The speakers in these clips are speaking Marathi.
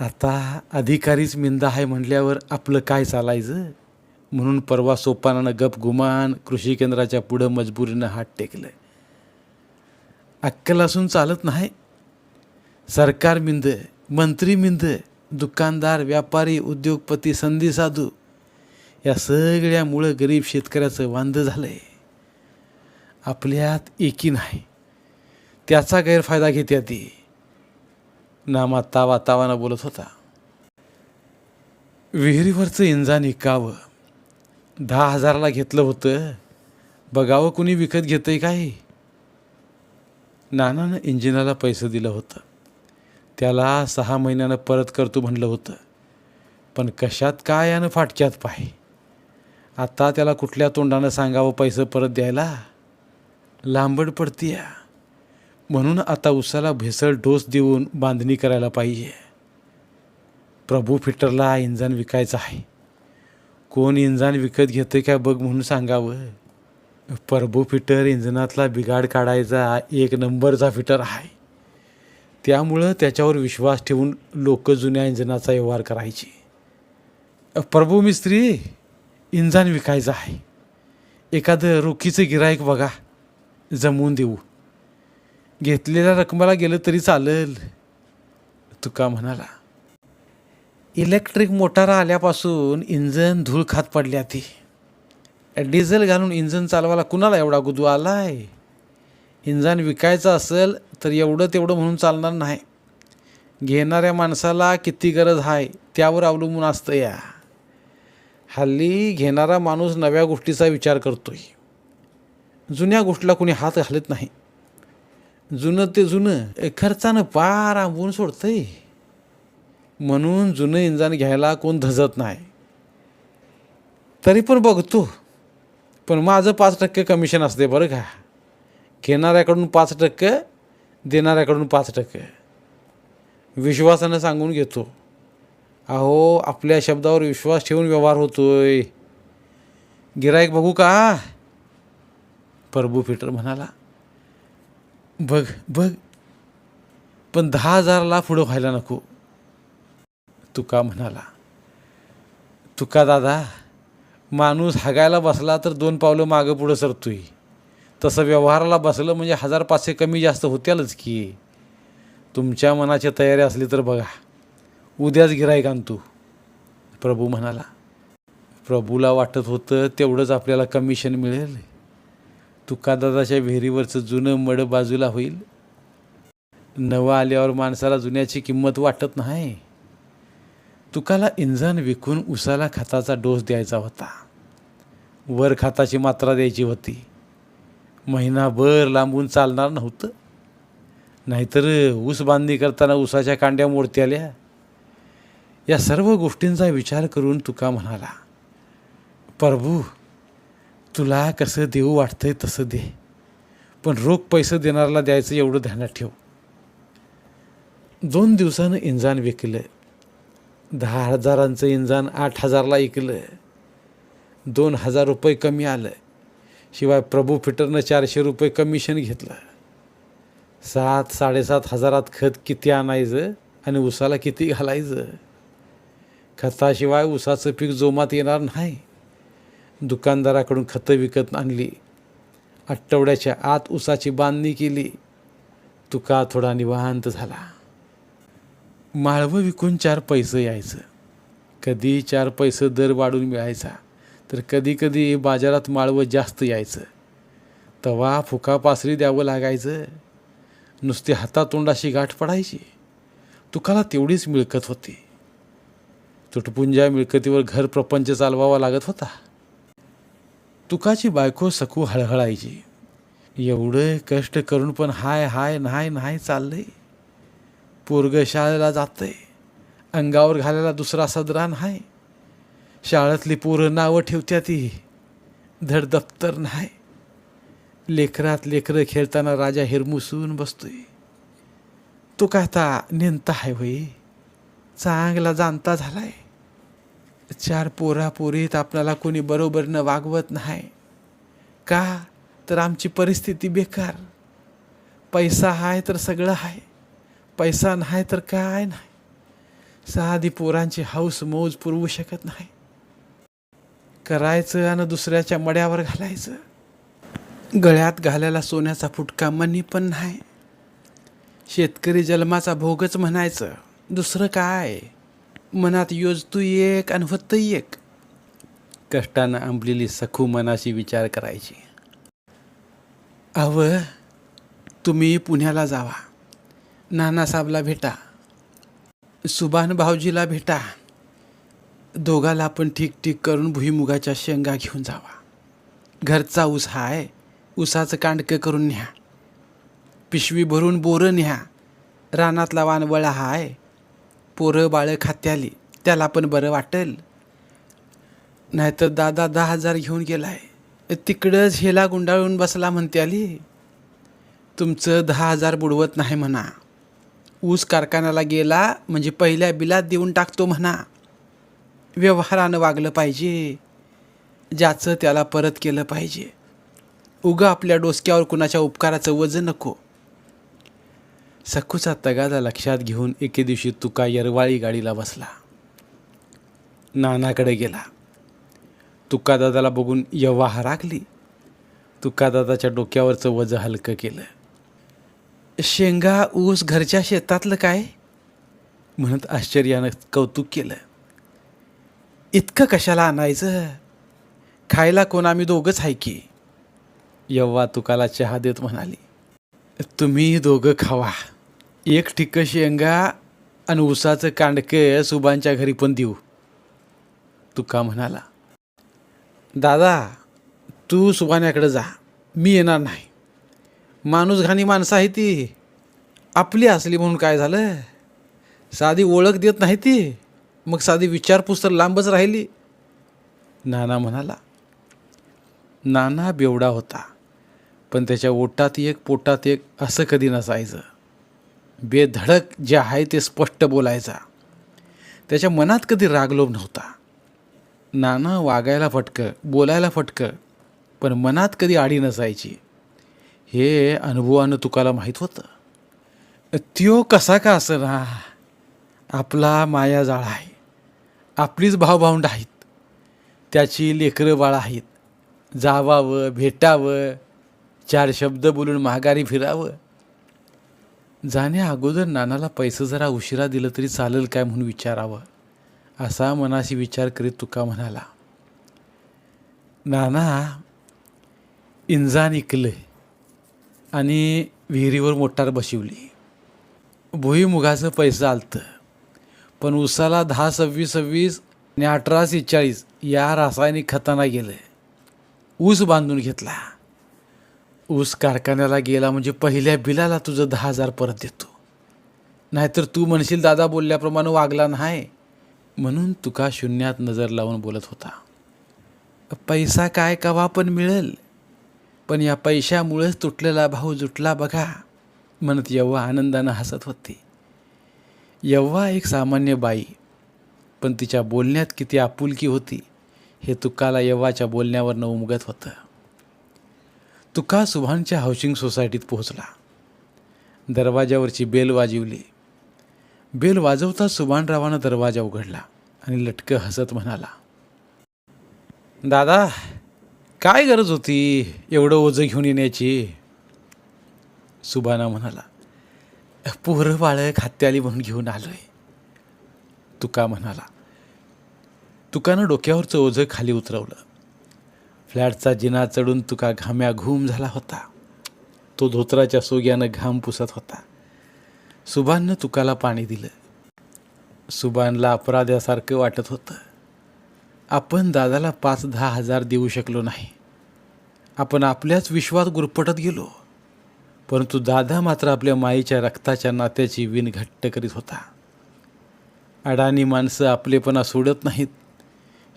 आता अधिकारीच मिंदा आहे म्हटल्यावर आपलं काय चालायचं? म्हणून परवा सोपानानं गप गुमान कृषी केंद्राच्या पुढं मजबुरीनं हात टेकलं अक्कल असून चालत नाही. सरकार मिंद मंत्री मिंद दुकानदार व्यापारी उद्योगपती संधी साधू या सगळ्यामुळं गरीब शेतकऱ्याचं वांद झालं आहे आपल्यात एकी नाही. त्याचा गैरफायदा घेते ती. नामा तावा तावानं बोलत होता. विहिरीवरचं इंजान इकावं. दहा हजाराला घेतलं होतं. बघावं कुणी विकत घेतंय काय? नानानं इंजिनाला पैसे दिलं होतं. त्याला सहा महिन्यानं परत करतो म्हणलं होतं. पण कशात काय यानं फाटक्यात पाय? आता त्याला कुठल्या तोंडानं सांगावं पैसे परत द्यायला? लांबड पडतीया. म्हणून आता उसाला भेसळ डोस देऊन बांधणी करायला पाहिजे. प्रभू फिटरला इंजन विकायचं आहे. कोण इंजन विकत घेतं काय बघ म्हणून सांगावं. प्रभू फिटर इंजनातला बिघाड काढायचा एक नंबरचा फिटर आहे. त्यामुळं त्याच्यावर विश्वास ठेवून लोक जुन्या इंजनाचा व्यवहार करायचे. प्रभू मिस्त्री इंजन विकायचं आहे. एखादं रोखीचं गिराईक बघा. जमवून देऊ. घेतलेल्या रकमेला गेलं तरी चालेल. तुका म्हणाला इलेक्ट्रिक मोटार आल्यापासून इंजन धूळ खात पडल्या ती डिझेल घालून इंजन चालवायला कुणाला एवढा गुदू आला आहे इंजन विकायचं असेल तर एवढं तेवढं म्हणून चालणार नाही. घेणाऱ्या माणसाला किती गरज आहे त्यावर अवलंबून असतं या. हल्ली घेणारा माणूस नव्या गोष्टीचा विचार करतोय. जुन्या गोष्टीला कुणी हात घालत नाही. जुनं ते जुनं. खर्चानं पार आंबून सोडतंय. म्हणून जुनं इंजन घ्यायला कोण धजत नाही. तरी पण बघतो. पण माझं पाच टक्के कमिशन असते बरं का. घेणाऱ्याकडून पाच टक्के देणाऱ्याकडून पाच टक्के. विश्वासानं सांगून घेतो. अहो आपल्या शब्दावर विश्वास ठेवून व्यवहार होतोय. गिराईक बघू का? प्रभू फिटर म्हणाला. बघ बघ. पण दहा हजारला पुढं व्हायला नको. तुका म्हणाला. तुका दादा माणूस हागायला बसला तर दोन पावलं मागं पुढं सरतोय. तसं व्यवहाराला बसलं म्हणजे हजार पाचशे कमी जास्त होत्यालच की. तुमच्या मनाची तयारी असली तर बघा. उद्याच गिराईक आणतो. प्रभू म्हणाला. प्रभूला वाटत होतं तेवढंच आपल्याला कमिशन मिळेल. तुकादादाच्या विहिरीवरचं जुनं मड बाजूला होईल. नवं आल्यावर माणसाला जुन्याची किंमत वाटत नाही. तुकाला इंजन विकून उसाला खताचा डोस द्यायचा होता. वर खताची मात्रा द्यायची होती. महिनाभर लांबून चालणार नव्हतं. नाहीतर ऊस बांधणी करताना ऊसाच्या कांड्या मोडत्याल्या या सर्व गोष्टींचा विचार करून तुका म्हणाला प्रभू तुला कसं देऊ वाटतंय तसं दे. पण रोख पैसे देणाऱ्याला द्यायचं एवढं ध्यानात ठेव. दोन दिवसानं इंजान विकलं. दहा हजारांचं इंजान आठ हजारला ऐकलं दोन हजार रुपये कमी आलं. शिवाय प्रभू फिटरनं चारशे रुपये कमिशन घेतलं. सात साडेसात हजारात खत किती आणायचं आणि उसाला किती घालायचं? खताशिवाय उसाचं पीक जोमात येणार नाही. दुकानदाराकडून खतं विकत आणली. आठवड्याच्या आत उसाची बांधणी केली. तुका थोडा निवांत झाला. माळवं विकून चार पैसे यायचं. कधी चार पैसे दर वाढून मिळायचा तर कधी कधी बाजारात माळवं जास्त यायचं. तवा फुका पासरी द्यावं लागायचं. नुसती हातातोंडाशी गाठ पडायची. तुकाला तेवढीच मिळकत होती. तुटपुंजा मिळकतीवर घर प्रपंच चालवावा लागत होता. तुकाची बायको सकू हळहळायची. एवढं कष्ट करून पण हाय हाय नाही नाही चाललंय. पोरग शाळेला जातंय. अंगावर घालायला दुसरा सदरा नाही. शाळेतली पोरं नावं ठेवत्या ती धड दप्तर नाही. लेकरात लेकरं खेळताना राजा हिरमुसून बसतोय. तो काय आता नेमता आहे होई चांगला जाणता झालाय. चार पोरा पोरीत आपल्याला कोणी बरोबरनं वागवत नाही. का? तर आमची परिस्थिती बेकार. पैसा आहे तर सगळं आहे पैसा नाही तर काय नाही. साधी पोरांची हौस मौज पुरवू शकत नाही. करायचं आणि दुसऱ्याच्या मड्यावर घालायचं. गळ्यात घालायला सोन्याचा फुटका मनी पण नाही. शेतकरी जन्माचा भोगच म्हणायचं दुसरं काय? मनात योजतू एक आणि फक्त एक. कष्टानं आंबलेली सखू मनाशी विचार करायची. अव तुम्ही पुण्याला जावा. नानासाहेबला भेटा. सुभान भाऊजीला भेटा. दोघाला आपण ठीक ठीक करून भुईमुगाच्या शेंगा घेऊन जावा. घरचा ऊस हाय ऊसाचं कांडकं करून न्या. पिशवी भरून बोरं न्या. रानातला वानवळा हाय पोरं बाळं खात्याली. त्याला पण बरं वाटेल. नाहीतर दादा दहा हजार घेऊन गेलाय. तिकडंच हेला गुंडाळून बसला म्हणते आली तुमचं दहा हजार बुडवत नाही म्हणा. ऊस कारखान्याला गेला म्हणजे पहिल्या बिलात देऊन टाकतो म्हणा. व्यवहारानं वागलं पाहिजे. ज्याचं त्याला परत केलं पाहिजे. उगा आपल्या डोसक्यावर कुणाच्या उपकाराचं वजन नको. सखूचा तगादा लक्षात घेऊन एके दिवशी तुका यरवाळी गाडीला बसला. नानाकडे गेला. तुका दादाला बघून यव्वा हराकली तुका दादाच्या डोक्यावरचं वजं हलकं केलं. शेंगा ऊस घरच्या शेतातलं काय? म्हणत आश्चर्यानं कौतुक केलं. इतकं कशाला आणायचं? खायला कोण? आम्ही दोघंच आहे की. यव्वा तुकाला चहा देत म्हणाली. तुम्ही दोघं खावा. एक ठिक्क शेंगा आणि उसाचं कांडकं सुबांच्या घरी पण देऊ. तुका म्हणाला दादा तू सुबाण्याकडे जा. मी येणार नाही. माणूस घाणी माणसं आहे ती. आपली असली म्हणून काय झालं? साधी ओळख देत नाही ती. मग साधी विचारपूस तर लांबच राहिली. नाना म्हणाला नाना बेवडा होता. पण त्याच्या ओटात एक पोटात एक असं कधी नसायचं. बेधडक जे आहे ते स्पष्ट बोलायचा. त्याच्या मनात कधी रागलोभ नव्हता. नाना वागायला फटकं बोलायला फटकं पण मनात कधी आडी नसायची. हे अनुभवानं तुकाला माहीत होतं. त्यो कसा का असं ना आपला मायाजाळ आहे. आपलीच भावभावंड आहेत. त्याची लेकरं बाळ आहेत. जावावं भेटावं चार शब्द बोलून माघारी फिरावं. जाण्या अगोदर नानाला पैसे जरा उशिरा दिलं तरी चालेल काय म्हणून विचारावं? असा मनाशी विचार करीत तुका म्हणाला नाना इंजान इकले आणि विहिरीवर मोटार बशिवली. भुईमुगाचं पैसं आलतं. पण उसाला दहा सव्वीस सव्वीस आणि अठरा सेहेचाळीस या रासायनिक खताना गेलं. ऊस बांधून घेतला. ऊस कारखान्याला गेला म्हणजे पहिल्या बिलाला तुझं दहा हजार परत देतो. नाहीतर तू म्हणशील दादा बोलल्याप्रमाणे वागला नाही. म्हणून तुका शून्यात नजर लावून बोलत होता. पैसा काय कवा पण मिळेल पण या पैशामुळेच तुटलेला भाऊ जुटला बघा म्हणत यव्वा आनंदानं हसत होती. यव्वा एक सामान्य बाई पण तिच्या बोलण्यात किती आपुलकी होती हे तुकाला यव्वाच्या बोलण्यावरनं उमगत होतं. तुका सुभानच्या हाऊसिंग सोसायटीत पोहोचला. दरवाजावरची बेल वाजवली. बेल वाजवता सुभानरावानं दरवाजा उघडला आणि लटकं हसत म्हणाला दादा काय गरज होती एवढं ओझं घेऊन येण्याची? सुभाना म्हणाला पोरं बाळं खात्याली म्हणून घेऊन आलोय. तुका म्हणाला तुकानं डोक्यावरचं ओझं खाली उतरवलं. फ्लॅटचा जिना चढून तुका घाम्या घूम झाला होता. तो धोत्राच्या सोग्यानं घाम पुसत होता. सुबाननं तुकाला पाणी दिलं. सुबानला अपराध्यासारखं वाटत होतं. आपण दादाला पाच दहा हजार देऊ शकलो नाही. आपण आपल्याच विश्वात गुरपटत गेलो. परंतु दादा मात्र आपल्या माईच्या रक्ताच्या नात्याची विण घट्ट करीत होता. अडाणी माणसं आपलेपणा सोडत नाहीत.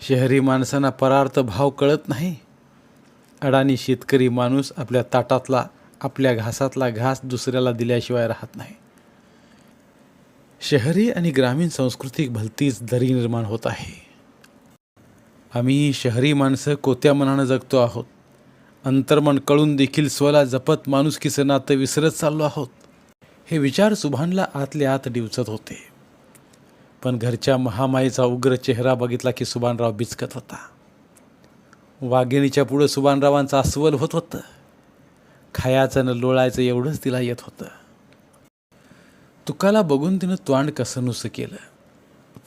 शहरी माणसांना परार्थ भाव कळत नाही. अडाणी शेतकरी माणूस आपल्या ताटातला आपल्या घासातला घास दुसऱ्याला दिल्याशिवाय राहत नाही. शहरी आणि ग्रामीण सांस्कृतिक भलतीच दरी निर्माण होत आहे. आम्ही शहरी माणसं कोत्या मनानं जगतो आहोत? अंतर्मन कळून देखील स्वला जपत माणुसकीचं नातं विसरत चाललो आहोत? हे विचार सुभानला आतले आत डिवचत होते. पण घरच्या महामाईचा उग्र चेहरा बघितला की सुभानराव बिचकत होता. वाघिणीच्या पुढं सुभानरावांचं अस्वल होत होतं. खायाचं न लोळायचं एवढंच तिला येत होतं. तुकाला बघून तिनं तोंड कसं नुसं केलं.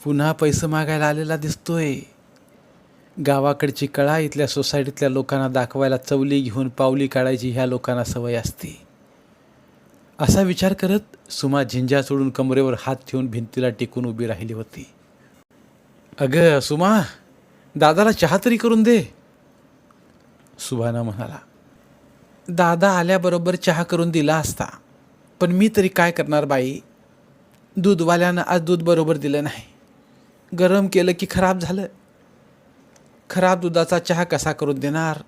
पुन्हा पैसे मागायला आलेला दिसतोय. गावाकडची कळा इथल्या सोसायटीतल्या लोकांना दाखवायला चवली घेऊन पावली काढायची ह्या लोकांना सवय असते. असा विचार करत सुमा झिंजा सोडून कमरेवर हात ठेवून भिंतीला टिकून उभी राहिली होती. अगं सुमा दादाला चहा तरी करून दे. सुभाना म्हणाला दादा आल्याबरोबर चहा करून दिला असता. पण मी तरी काय करणार बाई? दूधवाल्यानं आज दूध बरोबर दिलं नाही. गरम केलं की खराब झालं. खराब दुधाचा चहा कसा करून देणार?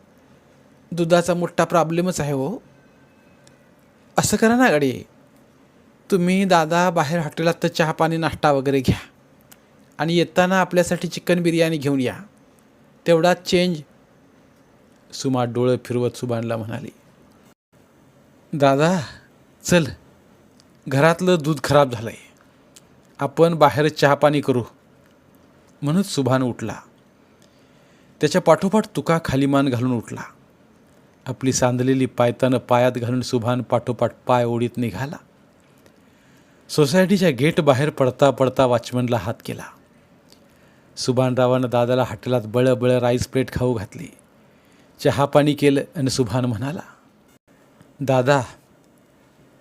दुधाचा मोठा प्रॉब्लेमच आहे हो. असं करा ना गाडी. तुम्ही दादा बाहेर हॉटेलात तर चहा पाणी नाश्ता वगैरे घ्या. आणि येताना आपल्यासाठी चिकन बिर्याणी घेऊन या. तेवढा चेंज सुमा डोळं फिरवत सुबानला म्हणाली दादा चल. घरातलं दूध खराब झालं आहे आपण बाहेर चहा पाणी करू. म्हणून सुभान उठला. त्याच्या पाठोपाठ तुका खालीमान घालून उठला. आपली सांधलेली पायतानं पायात घालून सुभान पाठोपाठ पाय ओढीत निघाला. सोसायटीच्या गेट बाहेर पडता पडता वॉचमनला हात केला. सुभानरावानं दादाला हॉटेलात बळ बळ राईस प्लेट खाऊ घातली. चहा पाणी केलं आणि सुभान म्हणाला दादा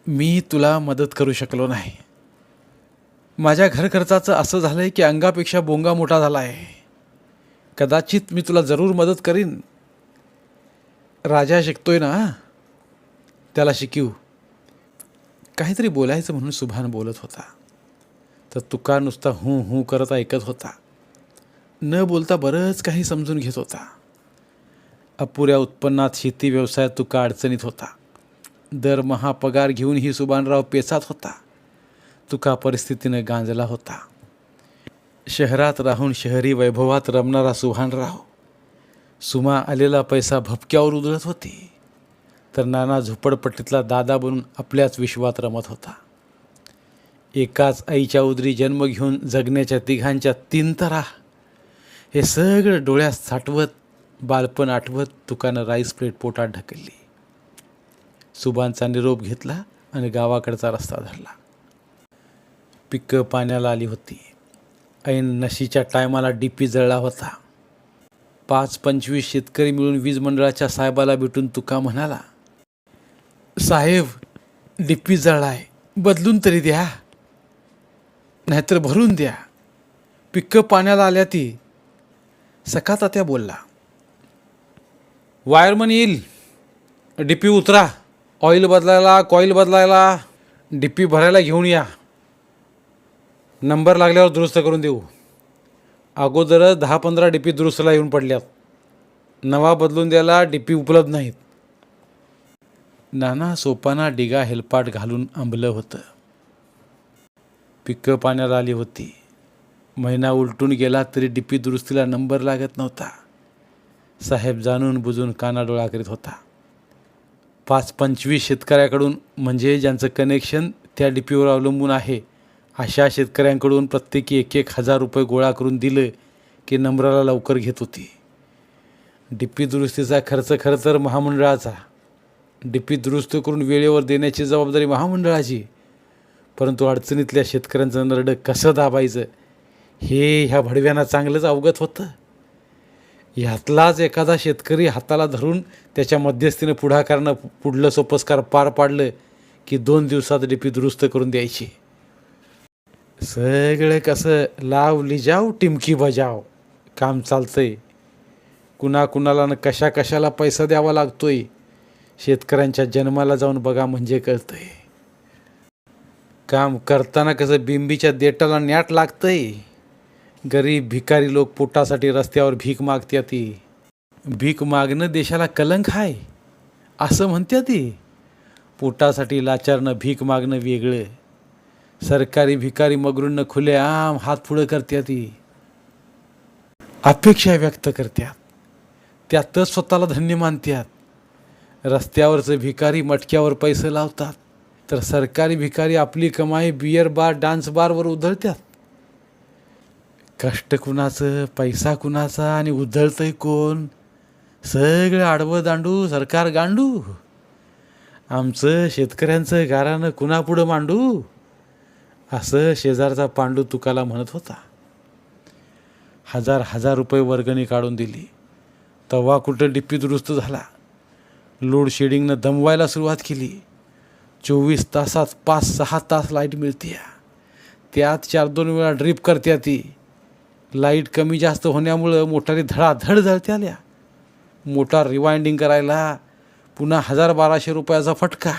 मी तुला मदत करू शकलो नाही. माझ्या घर खर्चाचं असं झालं आहे की अंगापेक्षा बोंगा मोठा झाला आहे कदाचित मी तुला जरूर मदत करीन. राजा शिकतोय ना त्याला शिकीव. काहीतरी बोलायचं म्हणून सुभान बोलत होता. तर तुका नुसता हू हू करत ऐकत होता. न बोलता बरंच काही समजून घेत होता. अपुऱ्या उत्पन्नात शेती व्यवसायात तुका अडचणीत होता. दरमहा पगार घेऊनही सुभानराव पेचात होता. तुका परिस्थितीनं गांजला होता. शहरात राहून शहरी वैभवात रमणारा सुभानराव. सुमा आलेला पैसा भपक्यावर उधळत होती. तर नाना झोपडपट्टीतला दादा बनून आपल्याच विश्वात रमत होता. एकाच आईच्या उदरी जन्म घेऊन जगण्याच्या तिघांच्या तीन तरा हे सगळं डोळ्यात साठवत बालपण आठवत तुकानं राईस प्लेट पोटात ढकलली. सुबांचा निरोप घेतला आणि गावाकडचा रस्ता धरला. पिकं पाण्याला आली होती. ऐन नशीच्या टायमाला डीपी जळला होता. पाच पंचवीस शेतकरी मिळून वीज मंडळाच्या साहेबाला भेटून तुका म्हणाला साहेब डीपी जळलाय. बदलून तरी द्या. नाहीतर भरून द्या. पिकं पाण्याला आल्या ती. सकाता त्या बोलला वायरमन येईल. डीपी उतरा. ऑइल बदलायला कॉईल बदलायला. डीपी भरायला घेऊन या. नंबर लागल्यावर दुरुस्त करून देऊ. अगोदरच दहा पंधरा डीपी दुरुस्तीला येऊन पडल्यात. नवा बदलून द्यायला डीपी उपलब्ध नाहीत. नाना सोपाना डिगा हेलपाट घालून आंबलं होतं. पिकं पाण्याला आली होती. महिना उलटून गेला तरी डीपी दुरुस्तीला नंबर लागत नव्हता. साहेब जाणून बुजून कानाडोळा करीत होता. पाच पंचवीस शेतकऱ्याकडून म्हणजे ज्यांचं कनेक्शन त्या डीपीवर अवलंबून आहे अशा शेतकऱ्यांकडून प्रत्येकी एक एक हजार रुपये गोळा करून दिलं की नंबराला लवकर घेत होती. डी पी दुरुस्तीचा खर्च खरं तर महामंडळाचा. डीपी दुरुस्त करून वेळेवर देण्याची जबाबदारी महामंडळाची. परंतु अडचणीतल्या शेतकऱ्यांचं नरडं कसं दाबायचं? हे ह्या भडव्यांना चांगलंच अवगत होतं. ह्यातलाच एखादा शेतकरी हाताला धरून त्याच्या मध्यस्थीनं पुढाकारानं पुढलं सोपस्कार पार पाडलं की दोन दिवसात डीपी दुरुस्त करून द्यायची. सगळं कसं लाव लिजाव टिमकी बजाव. काम चालतंय. कुणा कुणाला न कशा कशाला पैसा द्यावा लागतोय. शेतकऱ्यांच्या जन्माला जाऊन बघा म्हणजे कळतंय. काम करताना कसं बिंबीच्या देटाला न्याट लागतंय. गरीब भिकारी लोक पोटासाठी रस्त्यावर भीक मागत्या ती. भीक मागणं देशाला कलंक आहे असं म्हणत्या ती. पोटासाठी लाचारणं भीक मागणं वेगळं. सरकारी भिकारी मगरूंना खुले आम हात पुढं करत्या ती. अपेक्षा व्यक्त करत्यात. त्यातच स्वतःला धन्य मानत्यात. रस्त्यावरचे भिकारी मटक्यावर पैसे लावतात. तर सरकारी भिकारी आपली कमाई बियर बार डान्स बारवर उधळत्यात. कष्ट कुणाचं पैसा कुणाचा आणि उधळतंय कोण? सगळं आडवं दांडू सरकार गांडू. आमचं शेतकऱ्यांचं गारानं कुणापुढं मांडू? असं शेजारचा पांडू तुकाला म्हणत होता. हजार हजार रुपये वर्गणी काढून दिली. तवा कुठं डिप्पी दुरुस्त झाला? लोड शेडिंगनं दमवायला सुरुवात केली. चोवीस तासात पाच सहा तास लाइट मिळते त्यात चार दोन वेळा ड्रीप करत्या ती. लाइट कमी जास्त होण्यामुळं मोटारी धडाधड जळते आल्या. मोटार रिवाइंडिंग करायला पुन्हा हजार बाराशे रुपयाचा फटका.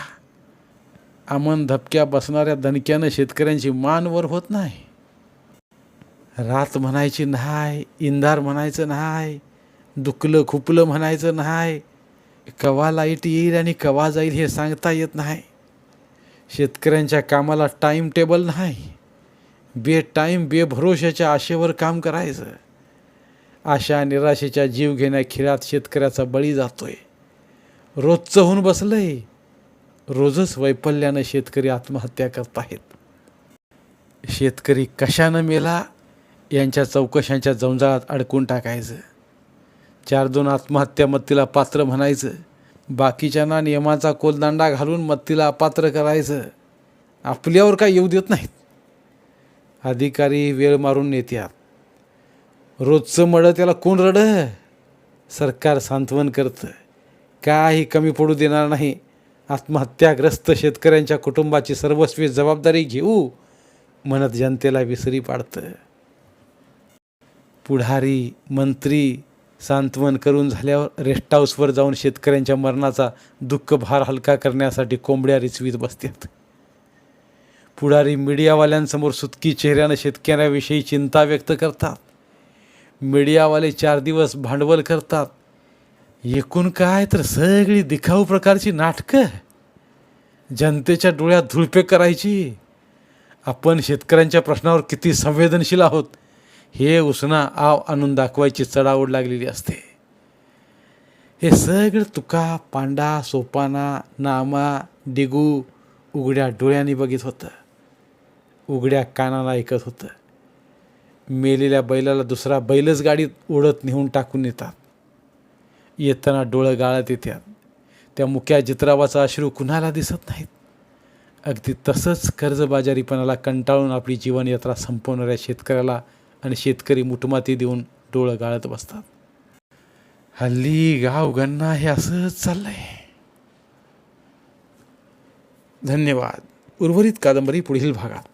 आमन धपक्या बसणाऱ्या दणक्यानं शेतकऱ्यांची मान वर होत नाही. रात म्हणायची नाही इंधार म्हणायचं नाही दुखलं खुपलं म्हणायचं नाही. कवा लाइट येईल आणि कवा जाईल हे सांगता येत नाही. शेतकऱ्यांच्या कामाला टाईम टेबल नाही. बे टाईम बेभरोशाच्या आशेवर काम करायचं. आशा निराशेच्या जीव घेण्या खिळ्यात शेतकऱ्याचा बळी जातोय. रोजचं होऊन बसलंय. रोजच वैफल्यानं शेतकरी आत्महत्या करत आहेत शेतकरी कशानं मेला? यांच्या चौकशांच्या जंजाळात अडकून टाकायचं. चार दोन आत्महत्या मत्तीला पात्र म्हणायचं. बाकीच्यांना नियमाचा कोलदांडा घालून मत्तीला अपात्र करायचं. आपल्यावर काय येऊ देत नाहीत? अधिकारी वेळ मारून नेत्यात. रोजचं मळं त्याला कोण रड? सरकार सांत्वन करतं. काही कमी पडू देणार नाही. आत्महत्याग्रस्त शेतकऱ्यांच्या कुटुंबाची सर्वस्वी जबाबदारी घेऊ म्हणत जनतेला विसरी पाडतं. पुढारी मंत्री सांत्वन करून झाल्यावर रेस्ट हाऊसवर जाऊन शेतकऱ्यांच्या मरणाचा दुःख भार हलका करण्यासाठी कोंबड्या रिचवीत बसतात पुढारी मीडियावाल्यांसमोर सुतकी चेहऱ्यानं शेतकऱ्याविषयी चिंता व्यक्त करतात. मीडियावाले चार दिवस भांडवल करतात. एकूण काय तर सगळी दिखाऊ प्रकारची नाटकं जनतेच्या डोळ्यात धुळपे करायची. आपण शेतकऱ्यांच्या प्रश्नावर किती संवेदनशील आहोत हे उसना आव आणून दाखवायची चढावड लागलेली असते. हे सगळं तुका पांडा सोपाना नामा डिगू उघड्या डोळ्यांनी बघित होतं. उघड्या कानाला ऐकत होतं. मेलेल्या बैलाला दुसरा बैलच गाडीत ओढत नेऊन टाकून येतात येताना डोळं गाळत येतात. त्या मुक्या जित्रावाचा अश्रू कुणाला दिसत नाहीत? अगदी तसंच कर्जबाजारीपणाला कंटाळून आपली जीवनयात्रा संपवणाऱ्या शेतकऱ्याला आणि शेतकरी मुठमाती देऊन डोळं गाळत बसतात. हल्ली गाव गन्ना हे असंच चाललंय. धन्यवाद. उर्वरित कादंबरी पुढील भागात.